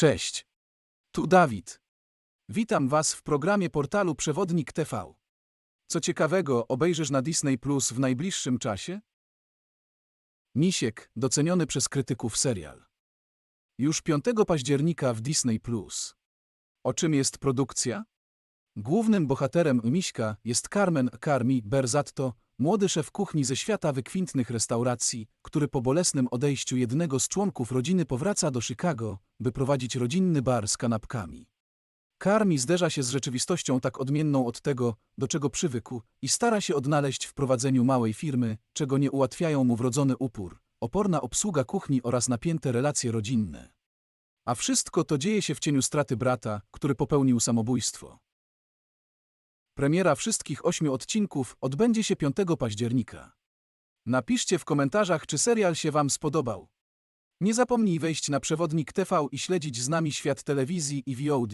Cześć. Tu Dawid. Witam Was w programie portalu Przewodnik TV. Co ciekawego obejrzysz na Disney Plus w najbliższym czasie? Misiek, doceniony przez krytyków serial. Już 5 października w Disney Plus. O czym jest produkcja? Głównym bohaterem Miśka jest Carmen Carmi Berzatto, młody szef kuchni ze świata wykwintnych restauracji, który po bolesnym odejściu jednego z członków rodziny powraca do Chicago, by prowadzić rodzinny bar z kanapkami. Carmi zderza się z rzeczywistością tak odmienną od tego, do czego przywykł i stara się odnaleźć w prowadzeniu małej firmy, czego nie ułatwiają mu wrodzony upór, oporna obsługa kuchni oraz napięte relacje rodzinne. A wszystko to dzieje się w cieniu straty brata, który popełnił samobójstwo. Premiera wszystkich ośmiu odcinków odbędzie się 5 października. Napiszcie w komentarzach, czy serial się Wam spodobał. Nie zapomnij wejść na przewodnik TV i śledzić z nami świat telewizji i VOD.